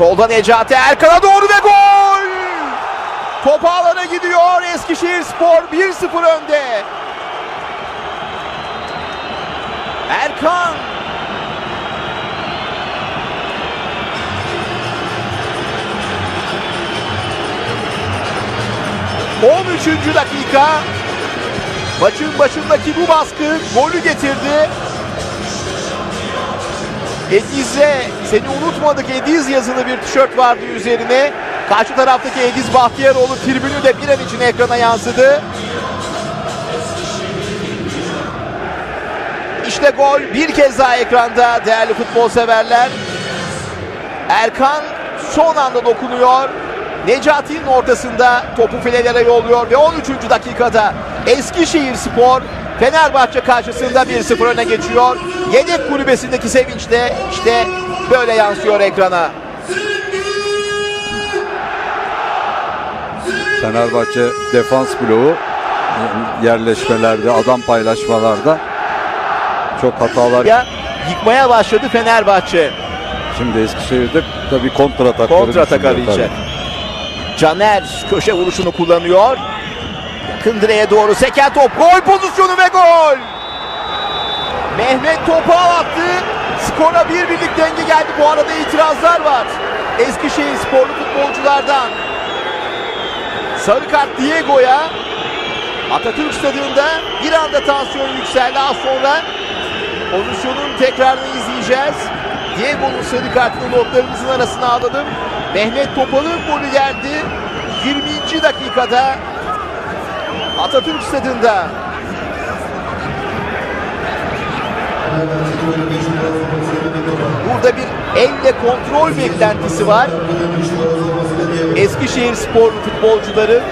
Solda Necati Erkan'a doğru ve gol! Top ağlara gidiyor. Eskişehir Spor 1-0 önde. Erkan. On üçüncü dakika. Maçın başındaki bu baskı golü getirdi. Ediz'e seni unutmadık Ediz yazılı bir tişört vardı üzerine. Karşı taraftaki Ediz Bahtiyaroğlu tribünü de bir an için ekrana yansıdı. İşte gol bir kez daha ekranda değerli futbol severler. Erkan son anda dokunuyor. Necati'nin ortasında topu filelere yolluyor ve 13. dakikada Eskişehir Spor Fenerbahçe karşısında 1-0 öne geçiyor. Yedek kulübesindeki sevinç de işte böyle yansıyor ekrana. Fenerbahçe defans bloğu yerleşmelerde, adam paylaşmalarda çok hatalar. Ya yıkmaya başladı Fenerbahçe. Şimdi Eskişehir'de tabii kontratakları Kontratak düşünüyor arayacak. tabii. Caner köşe vuruşunu kullanıyor. Yakın direğe doğru seken top. Gol pozisyonu ve gol. Mehmet topu attı. Skora bir birlik denge geldi. Bu arada itirazlar var. Eskişehir sporlu futbolculardan. Sarı kart Diego'ya. Atatürk Stadı'nda bir anda tansiyon yükseldi. Az sonra pozisyonun tekrarını izleyeceğiz. Diego'nun sarı kartını notlarımızın arasına alalım. Mehmet Topal'ın golü geldi. 20. dakikada Atatürk Stadı'nda. Burada bir elle kontrol beklentisi var. Eskişehir spor futbolcuları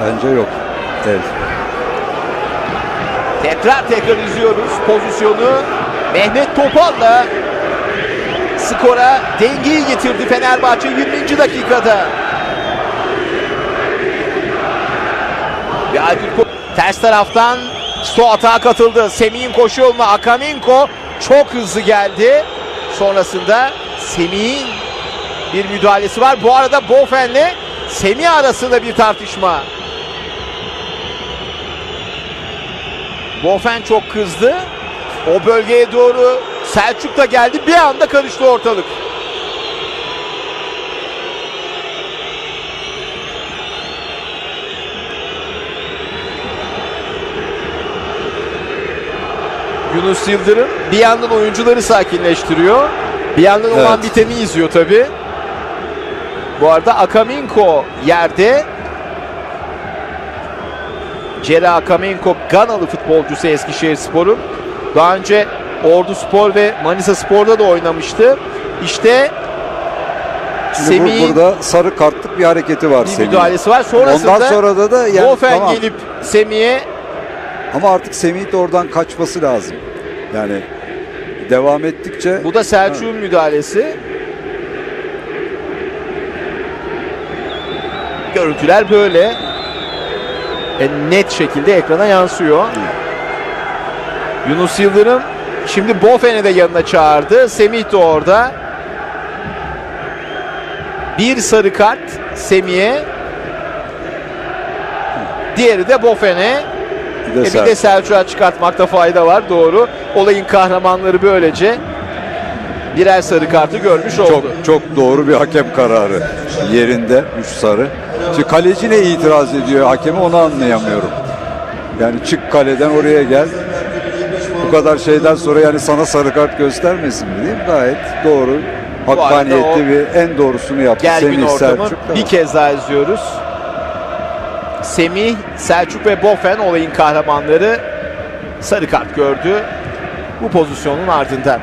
Bence yok. Evet. Tekrar tekrar izliyoruz pozisyonu. Mehmet Topal'la skora dengeyi getirdi Fenerbahçe 20. dakikada. Ve Aykut ters taraftan sto atağa katıldı. Semih'in koşu yoluna Akaminko çok hızlı geldi. Sonrasında Semih'in bir müdahalesi var. Bu arada Bofen'le Semih arasında bir tartışma. Bofen çok kızdı. O bölgeye doğru Selçuk da geldi. Bir anda karıştı ortalık. Yunus Yıldırım bir yandan oyuncuları sakinleştiriyor. Bir yandan olan Evet. biteni izliyor tabi. Bu arada Akaminko yerde. Cere Akamenko Ganalı futbolcusu Eskişehir Spor'un. Daha önce Ordu Spor ve Manisa Spor'da da oynamıştı. İşte Semih'in burada sarı kartlık bir hareketi var bir Semih'in. müdahalesi var. Sonrasında Ondan sonra da da yani Bofen tamam. gelip Semih'e Ama artık Semih de oradan kaçması lazım. Yani devam ettikçe bu da Selçuk'un müdahalesi. Görüntüler böyle. E, net şekilde ekrana yansıyor. Yunus Yıldırım şimdi Bofen'i de yanına çağırdı. Semih de orada. Bir sarı kart Semih'e. Diğeri de Bofen'e. Bir de E bir de Selçuk'a çıkartmakta fayda var doğru. Olayın kahramanları böylece birer sarı kartı görmüş oldu. Çok çok doğru bir hakem kararı. Yerinde 3 sarı. Şimdi kaleci ne itiraz ediyor hakemi onu anlayamıyorum. Yani çık kaleden oraya gel. Bu kadar şeyden sonra yani sana sarı kart göstermesin mi değil mi? Gayet doğru. Hakkaniyetli bir en doğrusunu yaptı. Semih ortamı Selçuk bir kez daha izliyoruz. Semih, Selçuk ve Bofen olayın kahramanları sarı kart gördü bu pozisyonun ardından.